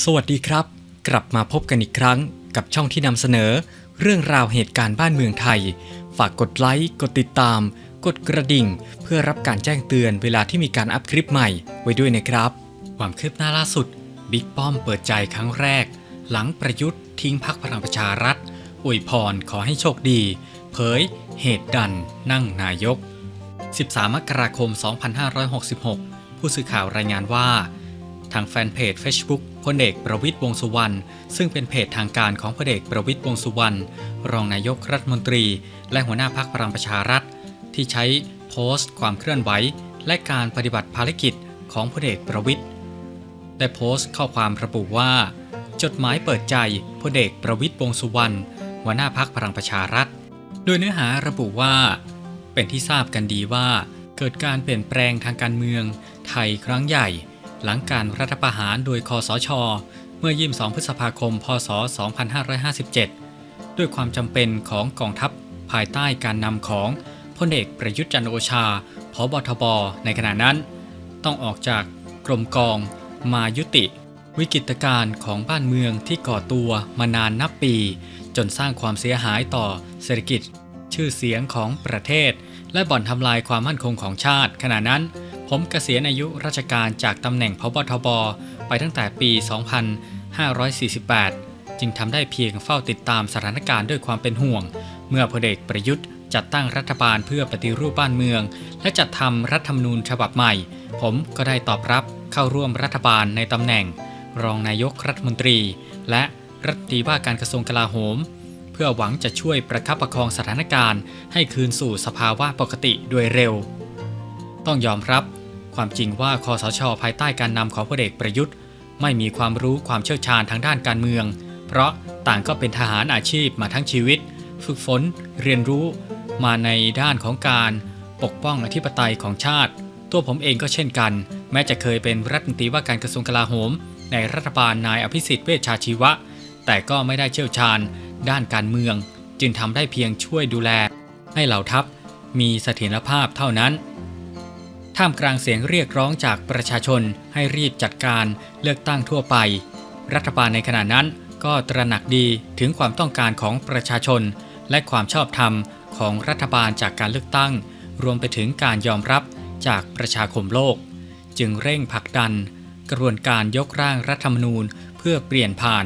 สวัสดีครับ กลับมาพบกันอีกครั้งกับช่องที่นำเสนอ เรื่องราวเหตุการณ์บ้านเมืองไทย ฝากกดไลค์ กดติดตาม กดกระดิ่ง เพื่อรับการแจ้งเตือนเวลาที่มีการอัพคลิปใหม่ไว้ด้วยนะครับ ความคืบหน้าล่าสุด บิ๊กป้อมเปิดใจครั้งแรก หลังประยุทธ์ทิ้งพักพลังประชารัฐอวยพรขอให้โชคดี เผย เหตุดัน นั่งนายก 13 มกราคม 2566 ผู้สื่อข่าวรายงานว่า ทางแฟนเพจ Facebook พลเอกประวิตยวงสุวรรณซึ่งเป็นเพจทางการของพลเอกประวิตยวงสุวรรณรองนายกรัฐมนตรี และหัวหน้าพักพลังประชารัฐ ที่ใช้โพสต์ ความเคลื่อนไหว และการปฏิบัติภารกิจของพลเอกประวิตยได้โพสต์ข้อความระบุว่า จดหมายเปิดใจพลเอกประวิตยวงสุวรรณหัวหน้าพักพลังประชารัฐ โดยเนื้อหาระบุว่า เป็นที่ทราบกันดีว่า เกิดการเปลี่ยนแปลงทางการเมืองไทยครั้งใหญ่ หลังการรัฐประหารโดยคอสช เมื่อ 22 พฤษภาคม พศ 2557 ด้วยความจำเป็นของกองทัพภายใต้การนำของพลเอกประยุทธ์จันโอชาพบทบ ในขณะนั้น ต้องออกจากกรมกองมายุติ วิกฤตการณ์ของบ้านเมืองที่ก่อตัวมานานนับปี จนสร้างความเสียหายต่อเศรษฐกิจ ชื่อเสียงของประเทศ และบ่อนทำลายความมั่นคงของชาติ ขณะนั้น ผมเกษียณอายุราชการจากตำแหน่งพบทบ ไปตั้งแต่ปี 2548 จึงทำได้เพียงเฝ้าติดตามสถานการณ์ด้วยความเป็นห่วง เมื่อพลเอกประยุทธ์จัดตั้งรัฐบาลเพื่อปฏิรูปบ้านเมือง และจัดทำรัฐธรรมนูญฉบับใหม่ ผมก็ได้ตอบรับเข้าร่วมรัฐบาลในตำแหน่ง รองนายกรัฐมนตรี และรัฐมนตรีว่าการกระทรวงกลาโหม เพื่อหวังจะช่วยประคับประคองสถานการณ์ ให้คืนสู่สภาวะปกติโดยเร็ว ต้องยอมรับความจริงว่าคอสช ภายใต้การนำของพลเอกประยุทธ์ ไม่มีความรู้ความเชี่ยวชาญทางด้านการเมือง เพราะต่างก็เป็นทหารอาชีพมาทั้งชีวิต ฝึกฝน เรียนรู้ มาในด้านของการปกป้องอธิปไตยของชาติ ตัวผมเองก็เช่นกัน แม้จะเคยเป็นรัฐมนตรีว่าการกระทรวงกลาโหม ในรัฐบาลนายอภิสิทธิ์เวชชาชีวะ แต่ก็ไม่ได้เชี่ยวชาญ ด้านการเมือง จึงทำได้เพียงช่วยดูแล ให้เหล่าทัพมีเสถียรภาพเท่านั้น ท่ามกลางเสียงเรียกร้องจากประชาชนให้รีบจัดการเลือกตั้งทั่วไป รัฐบาลในขณะนั้นก็ตระหนักดีถึงความต้องการของประชาชน และความชอบธรรมของรัฐบาลจากการเลือกตั้ง รวมไปถึงการยอมรับจากประชาคมโลก จึงเร่งผลักดัน กระบวนการยกร่างรัฐธรรมนูญเพื่อเปลี่ยนผ่าน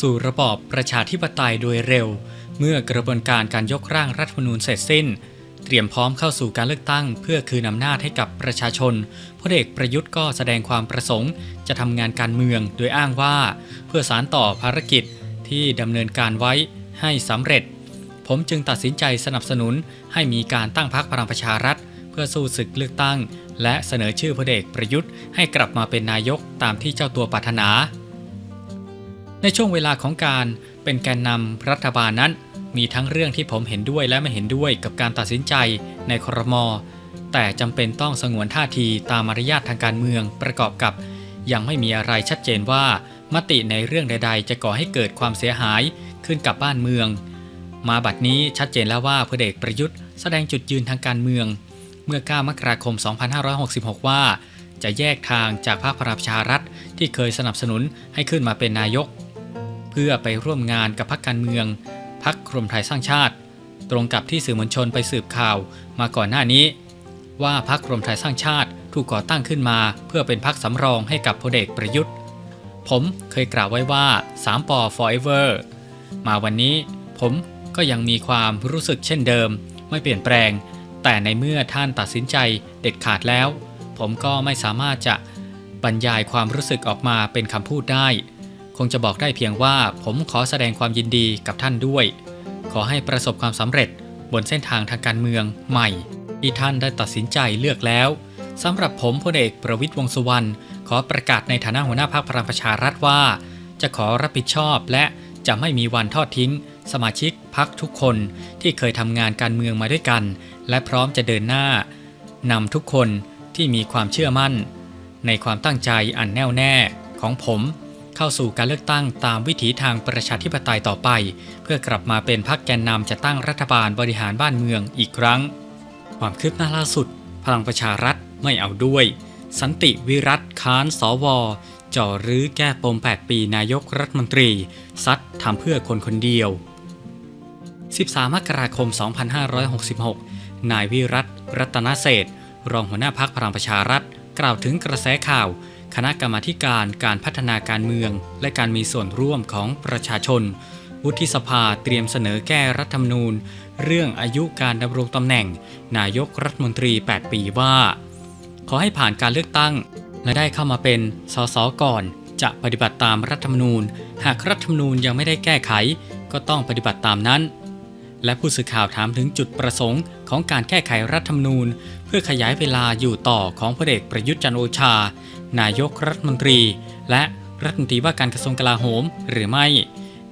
สู่ระบอบประชาธิปไตยโดยเร็ว เมื่อกระบวนการการยกร่างรัฐธรรมนูญเสร็จสิ้น เตรียมพร้อมเข้าสู่การเลือกตั้ง เพื่อคืนอำนาจให้กับประชาชนพลเอกประยุทธ์ก็แสดงความประสงค์ จะทำงานการเมืองโดยอ้างว่า เพื่อสารต่อภารกิจที่ดำเนินการไว้ให้สำเร็จ ผมจึงตัดสินใจสนับสนุนให้มีการตั้งพรรคพลังประชารัฐ เพื่อสู้ศึกเลือกตั้ง และเสนอชื่อพลเอกประยุทธ์ให้กลับมาเป็นนายกตามที่เจ้าตัวปรารถนา ในช่วงเวลาของการเป็นแกนนำรัฐบาลนั้น มีทั้งเรื่องที่ผมเห็นด้วยและไม่เห็นด้วยกับการตัดสินใจในครม แต่จำเป็นต้องสงวนท่าทีตามมารยาททางการเมืองประกอบกับ ยังไม่มีอะไรชัดเจนว่า มติในเรื่องใด ๆ จะก่อให้เกิดความเสียหายขึ้นกับบ้านเมือง มาบัดนี้ชัดเจนแล้วว่าพลเอกประยุทธ์แสดงจุดยืนทางการเมือง เมื่อ 9 มกราคม 2566 ว่า จะแยกทางจากพรรคพลังประชารัฐที่เคยสนับสนุนให้ขึ้นมาเป็นนายก เพื่อไปร่วมงานกับพรรคการเมือง พรรครวมไทยสร้างชาติ ตรงกับที่สื่อมวลชนไปสืบข่าวมาก่อนหน้านี้ ว่าพรรครวมไทยสร้างชาติถูกก่อตั้งขึ้นมา เพื่อเป็นพรรคสำรองให้กับพลเอกประยุทธ์ ผมเคยกล่าวไว้ว่า 3ปอ forever มาวันนี้ผมก็ยังมีความรู้สึกเช่นเดิม ไม่เปลี่ยนแปลง แต่ในเมื่อท่านตัดสินใจเด็ดขาดแล้ว ผมก็ไม่สามารถจะบรรยายความรู้สึกออกมาเป็นคำพูดได้ คงจะบอกได้เพียงว่าผมขอแสดงความยินดีกับท่านด้วย ขอให้ประสบความสำเร็จบนเส้นทางทางการเมืองใหม่ ที่ท่านได้ตัดสินใจเลือกแล้วสำหรับผมพลเอกประวิตยวงษ์สุวรรณขอประกาศในฐานะหัวหน้าพรรคพลังประชารัฐว่า จะขอรับผิดชอบและจะไม่มีวันทอดทิ้ง สมาชิกพักทุกคนที่เคยทำงานการเมืองมาด้วยกัน และพร้อมจะเดินหน้านำทุกคนที่มีความเชื่อมั่น ในความตั้งใจอันแน่วแน่ของผม เข้าสู่การเลือกตั้งตามวิถีทางประชาธิปไตยต่อไป เพื่อกลับมาเป็นพรรคแกนนำจะตั้งรัฐบาลบริหารบ้านเมืองอีกครั้ง ความคืบหน้าล่าสุด พลังประชารัฐไม่เอาด้วย สันติวิรัตค้านสวจ่อรื้อแก้ปม 8 ปีนายกรัฐมนตรี ซัดทำเพื่อคนคนเดียว 13 มกราคม 2566 นายวิรัตรัตนเศษฐ์รองหัวหน้าพักพลังประชารัฐ กล่าวถึงกระแสข่าว คณะกรรมาการการพัฒนาการเมือง และการมีส่วนร่วมของประชาชน วุฒิสภาเตรียมเสนอแก้รัฐธรรมนูญ เรื่องอายุการดำรงตำแหน่ง นายกรัฐมนตรี 8 ปีว่า ขอให้ผ่านการเลือกตั้ง และได้เข้ามาเป็นสสก่อน จะปฏิบัติตามรัฐธรรมนูญ หากรัฐธรรมนูญยังไม่ได้แก้ไข ก็ต้องปฏิบัติตามนั้น และผู้สื่อข่าวถามถึงจุดประสงค์ของการแก้ไขรัฐธรรมนูญ เพื่อขยายเวลาอยู่ต่อของพลเอกประยุทธ์จันโอชา นายกรัฐมนตรี และรัฐมนตรีว่าการกระทรวงกลาโหมหรือไม่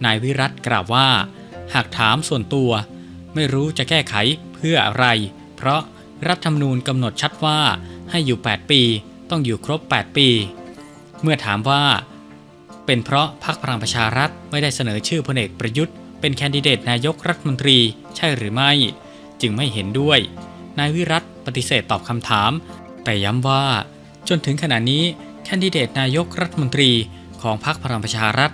นายวิรัตกล่าวว่า หากถามส่วนตัว ไม่รู้จะแก้ไขเพื่ออะไร เพราะรัฐธรรมนูญกำหนดชัดว่าให้อยู่ 8 ปี ต้องอยู่ครบ 8 ปี เมื่อถามว่า เป็นเพราะพรรคพลังประชารัฐไม่ได้เสนอชื่อพลเอกประยุทธ์เป็นแคนดิเดตนายกรัฐมนตรีใช่หรือไม่ จึงไม่เห็นด้วย นายวิรัตปฏิเสธตอบคำถาม แต่ย้ำว่า จนถึงขณะนี้แคนดิเดตนายกรัฐมนตรีของพรรคพลังประชารัฐ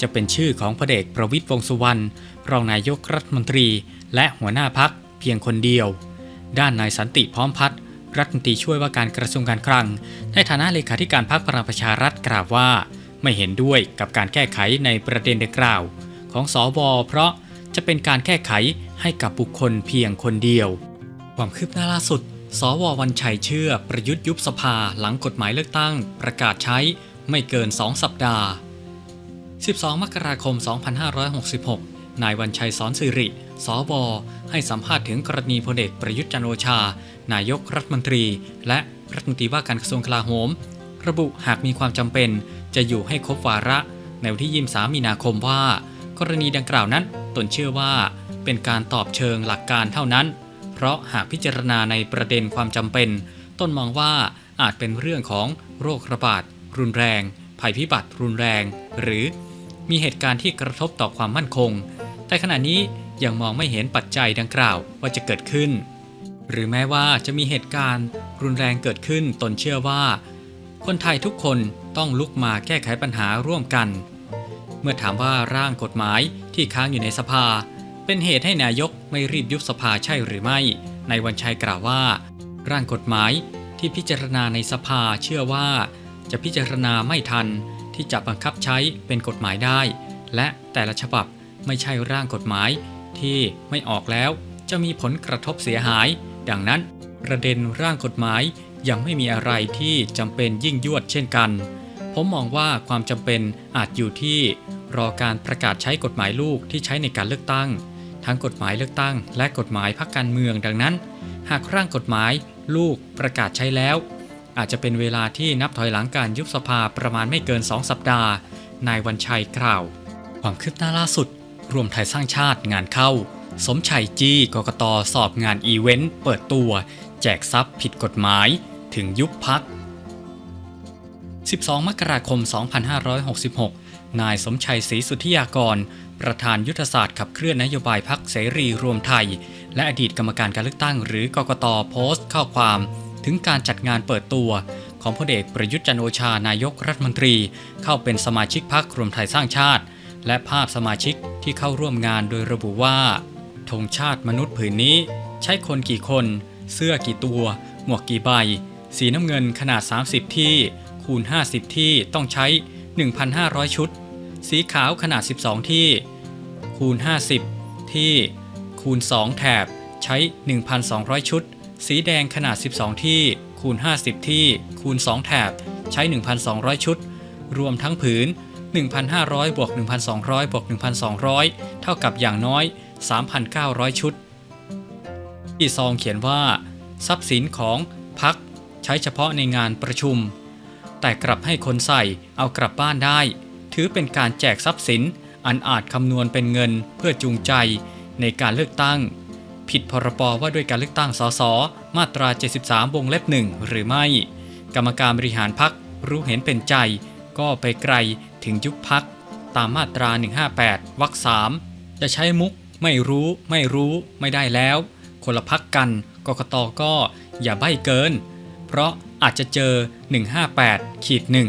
จะเป็นชื่อของพลเอกประวิตรวงษ์สุวรรณรองนายกรัฐมนตรี และหัวหน้าพักเพียงคนเดียว ด้านนายสันติพร้อมพัฒน์รัฐมนตรีช่วยว่าการกระทรวงการคลัง ในฐานะเลขาธิการพรรคพลังประชารัฐกล่าวว่า ไม่เห็นด้วยกับการแก้ไขในประเด็นดังกล่าว ของสวเพราะจะเป็นการแก้ไขให้กับบุคคลเพียงคนเดียว ความคืบหน้าล่าสุด สววันชัยเชื่อประยุทธ์ยุบสภาหลังกฎหมายเลือกตั้ง ประกาศใช้ไม่เกิน 2 สัปดาห์ 12 มกราคม 2566 นายวันชัยสอนสิริ สว ให้สัมภาษณ์ถึงกรณีพลเอกประยุทธ์จันโอชา นายกรัฐมนตรี และรัฐมนตรีว่าการกระทรวงกลาโหม ระบุหากมีความจำเป็น จะอยู่ให้ครบวาระในวันที่ 23 มีนาคมว่า กรณีดังกล่าวนั้นตนเชื่อว่าเป็นการตอบเชิงหลักการเท่านั้น ราะหากพิจารณาในประเด็นความจำเป็น ต้นมองว่าอาจเป็นเรื่องของโรคระบาด รุนแรง ภัยพิบัติรุนแรง หรือมีเหตุการณ์ที่กระทบต่อความมั่นคง แต่ขณะนี้ยังมองไม่เห็นปัจจัยดังกล่าวว่าจะเกิดขึ้น หรือแม้ว่าจะมีเหตุการณ์รุนแรงเกิดขึ้นตนเชื่อว่า คนไทยทุกคนต้องลุกมาแก้ไขปัญหาร่วมกัน เมื่อถามว่าร่างกฎหมายที่ค้างอยู่ในสภา เป็นเหตุให้นายกไม่รีบยุบสภาใช่หรือไม่ ในวันชัยกล่าวว่า ร่างกฎหมายที่พิจารณาในสภาเชื่อว่า จะพิจารณาไม่ทันที่จะบังคับใช้เป็นกฎหมายได้ และแต่ละฉบับไม่ใช่ร่างกฎหมายที่ไม่ออกแล้วจะมีผลกระทบเสียหาย ดังนั้น ประเด็นร่างกฎหมายยังไม่มีอะไรที่จำเป็นยิ่งยวดเช่นกัน ผมมองว่าความจำเป็นอาจอยู่ที่ รอการประกาศใช้กฎหมายลูกที่ใช้ในการเลือกตั้ง ทั้งกฎหมายเลือกตั้ง และกฎหมายพรรคการเมืองดังนั้น หากร่างกฎหมายลูกประกาศใช้แล้ว อาจจะเป็นเวลาที่นับถอยหลังการยุบสภาประมาณไม่เกิน 2 สัปดาห์ นายวันชัยกล่าว ความคืบหน้าล่าสุด รวมไทยสร้างชาติงานเข้า สมชัยจี้กกตสอบงานอีเวนต์เปิดตัว แจกทรัพย์ผิดกฎหมาย ถึงยุบพัก 12 มกราคม 2566 นายสมชัยศรีสุทธิยากร ประธานยุทธศาสตร์ขับเคลื่อนนโยบายพักเสรีรวมไทย และอดีตกรรมการการเลือกตั้งหรือกกตโพสต์ข้อความ ถึงการจัดงานเปิดตัว ของพลเอกประยุทธ์จันโอชานายกรัฐมนตรี เข้าเป็นสมาชิกพักรวมไทยสร้างชาติ และภาพสมาชิกที่เข้าร่วมงานโดยระบุว่าธงชาติมนุษย์ผืนนี้ ใช้คนกี่คน เสื้อกี่ตัว หมวกกี่ใบ สีน้ำเงินขนาด 30 ที่ คูณ 50 ที่ต้องใช้ 1,500 ชุด สีขาวขนาด 12 ที่ คูณ 50 ที่ คูณ 2 แถบใช้ 1,200 ชุด สีแดงขนาด 12 ที่ คูณ 50 ที่ คูณ 2 แถบใช้ 1,200 ชุด รวมทั้งผืน 1,500บวก1,200บวก1,200 เท่ากับอย่างน้อย 3,900 ชุด ที่ซองเขียนว่า ทรัพย์สินของพักใช้เฉพาะในงานประชุม แต่กลับให้คนใส่เอากลับบ้านได้ ถือเป็นการแจกทรัพย์สินอันอาจคำนวณเป็นเงินเพื่อจูงใจในการเลือกตั้ง ผิดพรบว่าด้วยการเลือกตั้งสสมาตรา 73 วงเล็บหนึ่งหรือไม่ กรรมการบริหารพักรู้เห็นเป็นใจ ก็ไปไกลถึงยุบพักตามมาตรา 158 วรรคสามจะใช้มุกไม่รู้ไม่รู้ไม่ได้แล้ว คนละพักกันกกตก็อย่าใบ้เกิน เพราะ อาจจะเจอ 158ขีดหนึ่ง